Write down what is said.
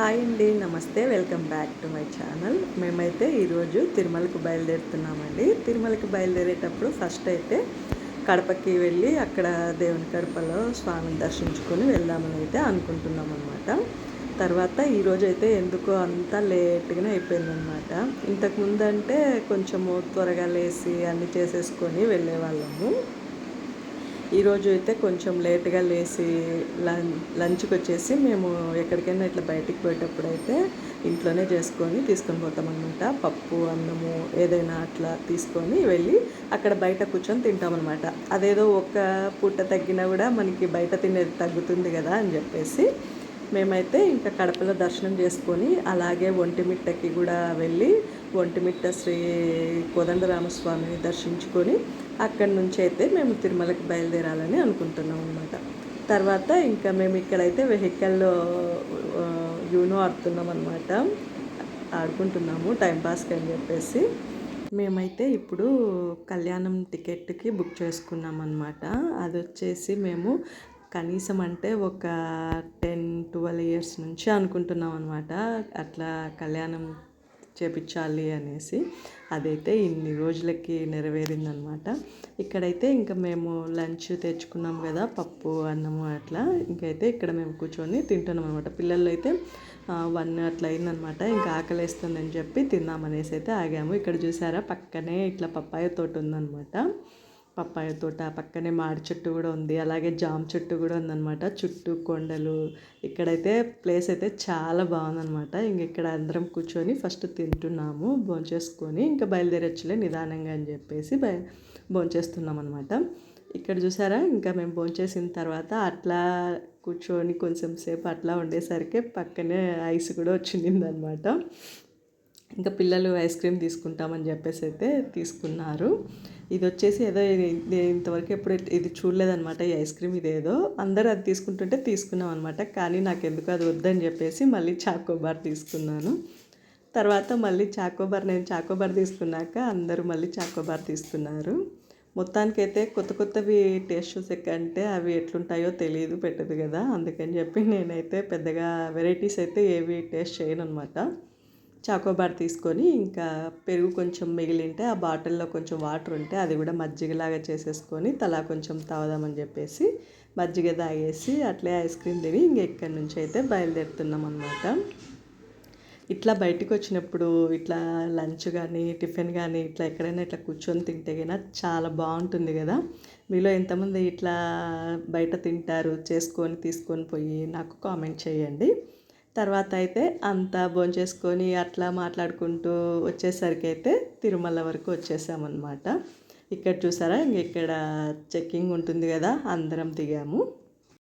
Hi అండి నమస్తే welcome back to my channel. మేమైతే ఈరోజు తిరుమలకు బయలుదేరుతున్నామండి. తిరుమలకి బయలుదేరేటప్పుడు ఫస్ట్ అయితే కడపకి వెళ్ళి అక్కడ దేవుని కడపలో స్వామిని దర్శించుకొని వెళ్దామని అయితే అనుకుంటున్నాం అనమాట తర్వాత ఈరోజు అయితే ఎందుకో అంతా లేట్గానే అయిపోయిందనమాట ఇంతకుముందు అంటే కొంచెము త్వరగా లేచి అన్నీ చేసేసుకొని వెళ్ళేవాళ్ళము. ఈరోజు అయితే కొంచెం లేట్గా లేచి లంచ్కి వచ్చేసి మేము ఎక్కడికైనా ఇట్లా బయటికి పోయేటప్పుడు అయితే ఇంట్లోనే చేసుకొని తీసుకొని పోతామన్నమాట. పప్పు అన్నము ఏదైనా అట్లా తీసుకొని వెళ్ళి అక్కడ బయట కూర్చొని తింటామన్నమాట. అదేదో ఒక్క పూట తగ్గినా కూడా మనకి బయట తినేది తగ్గుతుంది కదా అని చెప్పేసి మేమైతే ఇంకా కడపలో దర్శనం చేసుకొని అలాగే ఒంటిమిట్టకి కూడా వెళ్ళి ఒంటిమిట్ట శ్రీ కోదండరామస్వామిని దర్శించుకొని అక్కడి నుంచి అయితే మేము తిరుమలకి బయలుదేరాలని అనుకుంటున్నాం అనమాట తర్వాత ఇంకా మేము ఇక్కడైతే వెహికల్లో యూనో ఆడుతున్నాం అనమాట ఆడుకుంటున్నాము టైంపాస్కి అని చెప్పేసి. మేమైతే ఇప్పుడు కళ్యాణం టికెట్కి బుక్ చేసుకున్నాం అనమాట అది వచ్చేసి మేము కనీసం అంటే ఒక టెన్ ట్వెల్వ్ ఇయర్స్ నుంచి అనుకుంటున్నాం అనమాట అట్లా కళ్యాణం చేపించాలి అనేసి అదైతే ఇన్ని రోజులకి నెరవేరిందనమాట. ఇక్కడైతే ఇంకా మేము లంచ్ తెచ్చుకున్నాం కదా పప్పు అన్నము అట్లా. ఇంకైతే ఇక్కడ మేము కూర్చొని తింటున్నాం అనమాట. పిల్లలు అయితే వన్ అట్లా అయిందనమాట. ఇంకా ఆకలేస్తుందని చెప్పి తిన్నామనేసి అయితే ఆగాము. ఇక్కడ చూసారా పక్కనే ఇట్లా పప్పాయ తోట ఉందనమాట. పప్పాయ తోట పక్కనే మాడి చెట్టు కూడా ఉంది. అలాగే జామ చెట్టు కూడా ఉందన్నమాట. చుట్టూ కొండలు. ఇక్కడైతే ప్లేస్ అయితే చాలా బాగుందన్నమాట. ఇంక ఇక్కడ అందరం కూర్చొని ఫస్ట్ తింటున్నాము భోంచేసుకొని ఇంకా బయలుదేరొచ్చులే నిదానంగా అని చెప్పేసి బయ భోంచేస్తున్నాం అనమాట ఇక్కడ చూసారా? ఇంకా మేము భోంచేసిన తర్వాత అట్లా కూర్చొని కొంచెం సేపు అట్లా ఉండేసరికి పక్కనే ఐస్ కూడా వచ్చింది అనమాట ఇంకా పిల్లలు ఐస్ క్రీమ్ తీసుకుంటామని చెప్పేసి అయితే తీసుకున్నారు. ఇది వచ్చేసి ఏదో ఇంతవరకు ఎప్పుడు ఇది చూడలేదనమాట ఈ ఐస్ క్రీమ్ ఇదేదో అందరూ అది తీసుకుంటుంటే తీసుకున్నాం అనమాట కానీ నాకు ఎందుకు అది వద్దని చెప్పేసి మళ్ళీ చాకోబార్ తీసుకున్నాను. తర్వాత మళ్ళీ చాకోబార్ నేను చాకోబార్ తీసుకున్నాక అందరూ మళ్ళీ చాకోబార్ తీసుకున్నారు. మొత్తానికైతే కొత్త కొత్తవి టేస్ట్ చూసేకంటే అవి ఎట్లుంటాయో తెలియదు పెట్టదు కదా. అందుకని చెప్పి నేనైతే పెద్దగా వెరైటీస్ అయితే ఏవి టేస్ట్ చేయను అనమాట చాకోబార్ తీసుకొని ఇంకా పెరుగు కొంచెం మిగిలింటే ఆ బాటిల్లో కొంచెం వాటర్ ఉంటే అది కూడా మజ్జిగలాగా చేసేసుకొని తలా కొంచెం తాగుదామని చెప్పేసి మజ్జిగ తాగేసి అట్లే ఐస్ క్రీమ్ తిని ఇంక ఇక్కడి నుంచి అయితే బయలుదేరుతున్నాం అనమాట ఇట్లా బయటకు వచ్చినప్పుడు ఇట్లా లంచ్ కానీ టిఫిన్ కానీ ఇట్లా ఎక్కడైనా ఇట్లా కూర్చొని తింటే కన్నా చాలా బాగుంటుంది కదా. మీలో ఎంతమంది ఇట్లా బయట తింటారు చేసుకొని తీసుకొని పోయి నాకు కామెంట్ చేయండి. తర్వాత అయితే అంతా భోంచేసుకొని అట్లా మాట్లాడుకుంటూ వచ్చేసరికి అయితే తిరుమల వరకు వచ్చేసామన్నమాట. ఇక్కడ చూసారా ఇంక ఇక్కడ చెక్కింగ్ ఉంటుంది కదా అందరం దిగాము.